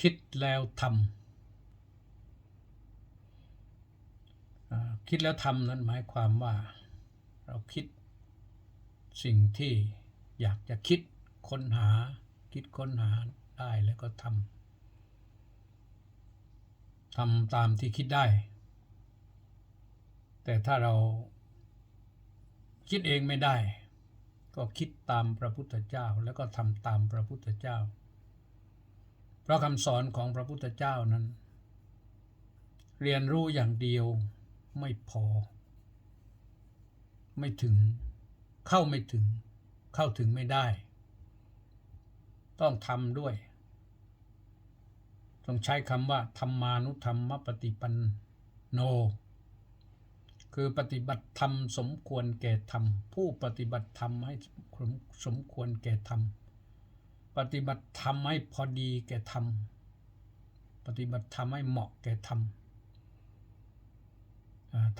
คิดแล้วทำคิดแล้วทำนั้นหมายความว่า เราคิดสิ่งที่อยากจะคิดค้นหา คิดค้นหาได้แล้วก็ทำทำตามที่คิดได้ แต่ถ้าเราคิดเองไม่ได้ ก็คิดตามพระพุทธเจ้าแล้วก็ทำตามพระพุทธเจ้า เพราะคำสอนของพระพุทธเจ้านั้น เรียนรู้อย่างเดียวไม่พอ ไม่ถึง เข้าไม่ถึง เข้าถึงไม่ได้ ต้องทำด้วย ต้องใช้คำว่าธรรมานุธรรมปฏิปันโน คือปฏิบัติธรรมสมควรแก่ธรรม ผู้ปฏิบัติธรรมให้สมควรแก่ธรรม ปฏิบัติธรรมให้พอดีแก่ธรรม ปฏิบัติธรรมให้เหมาะแก่ธรรม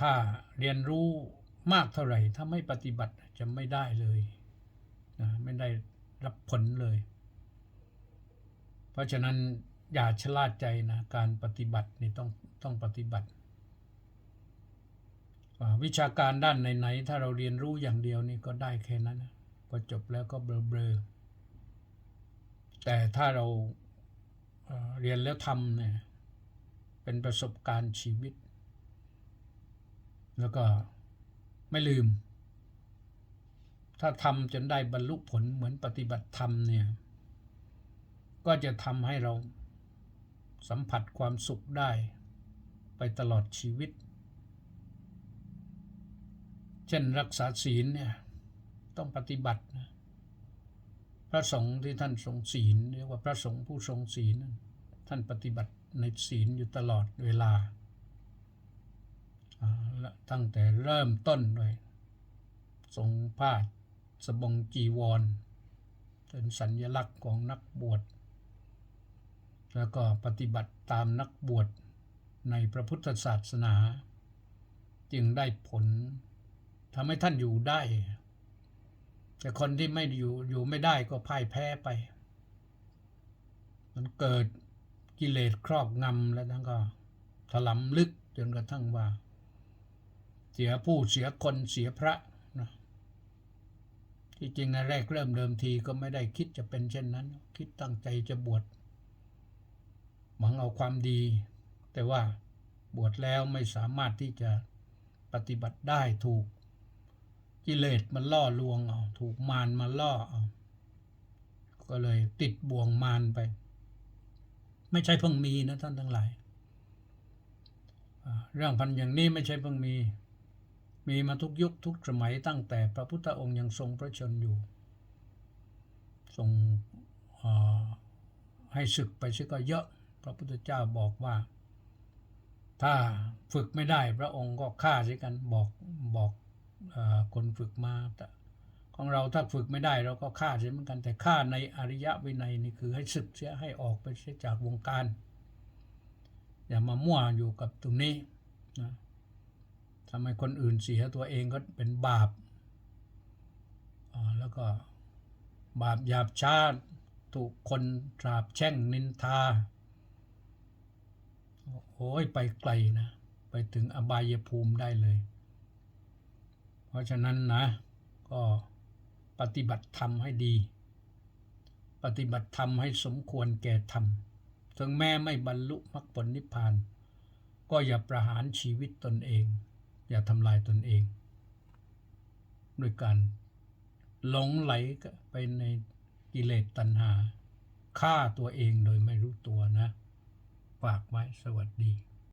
ถ้าเรียนรู้มากเท่าไหร่ ถ้าไม่ปฏิบัติจะไม่ได้เลยนะไม่ได้รับผลเลย เพราะฉะนั้นอย่าชะล่าใจนะการปฏิบัตินี่ต้องต้องปฏิบัติ วิชาการด้านไหนๆถ้าเราเรียนรู้อย่างเดียวนี่ก็ได้แค่นั้นนะพอจบแล้วก็เบลอๆ แต่ถ้าเราเรียนแล้วทำเนี่ยเป็นประสบการณ์ชีวิต แล้วก็ไม่ลืม ถ้าทำจนได้บรรลุผลเหมือนปฏิบัติธรรมเนี่ยก็จะทำให้เราสัมผัสความสุขได้ไปตลอดชีวิต เช่นรักษาศีลเนี่ยต้องปฏิบัตินะ ระสงฆ์ที่ท่านทรงศีลเรียกว่าพระสงฆ์ผู้ทรงศีล ท่านปฏิบัติในศีลอยู่ตลอดเวลาและตั้งแต่เริ่มต้นเลยทรงผ้าสบงจีวร เป็นสัญญลักษณ์ของนักบวช แล้วก็ปฏิบัติตามนักบวชในพระพุทธศาสนา จึงได้ผลทำให้ท่านอยู่ได้ แต่คนที่ไม่อยู่อยู่ไม่ได้ก็พ่ายแพ้ไป มันเกิดกิเลสครอบงำแล้วทั้งก็ถลำลึกจนกระทั่งว่า เสียผู้เสียคนเสียพระนะที่จริงในแรกเริ่มเดิมทีก็ไม่ได้คิดจะเป็นเช่นนั้น คิดตั้งใจจะบวชหวังเอาความดี แต่ว่าบวชแล้วไม่สามารถที่จะปฏิบัติได้ถูก กิเลสมันล่อลวงเอาถูกมารมาล่อเอาก็เลยติดบ่วงมารไป ไม่ใช่เพิ่งมีนะท่านทั้งหลาย เรื่องพันอย่างนี้ไม่ใช่เพิ่งมี มีมาทุกยุคทุกสมัยตั้งแต่พระพุทธองค์ยังทรงพระชนอยู่ ทรงให้ศึกไปซะก็เยอะ พระพุทธเจ้าบอกว่า ถ้าฝึกไม่ได้พระองค์ก็ฆ่าเสียกันบอกบอก คนฝึกมาแต่ของเราถ้าฝึกไม่ได้เราก็ฆ่าเสียเหมือนกันแต่ฆ่าในอริยะวินัยนี่คือให้ศึกเสียให้ออกไปเสียจากวงการ อย่ามามั่วอยู่กับตรงนี้นะทำให้คนอื่นเสียตัวเองก็เป็นบาปแล้วก็บาปหยาบช้าถูกคนตราบแช่งนินทาโอ้ยไปไกลนะ ไปถึงอบายภูมิได้เลย ราะฉะนั้นนะก็ปฏิบัติธรรมให้ดี ปฏิบัติธรรมให้สมควรแก่ธรรมถึงแม้ไม่บรรลุมรรคผลนิพพาน ก็อย่าประหารชีวิตตนเอง อย่าทำลายตนเอง ด้วยการหลงไหลไปในกิเลสตัณหาฆ่าตัวเองโดยไม่รู้ตัวนะ ฝากไว้สวัสดี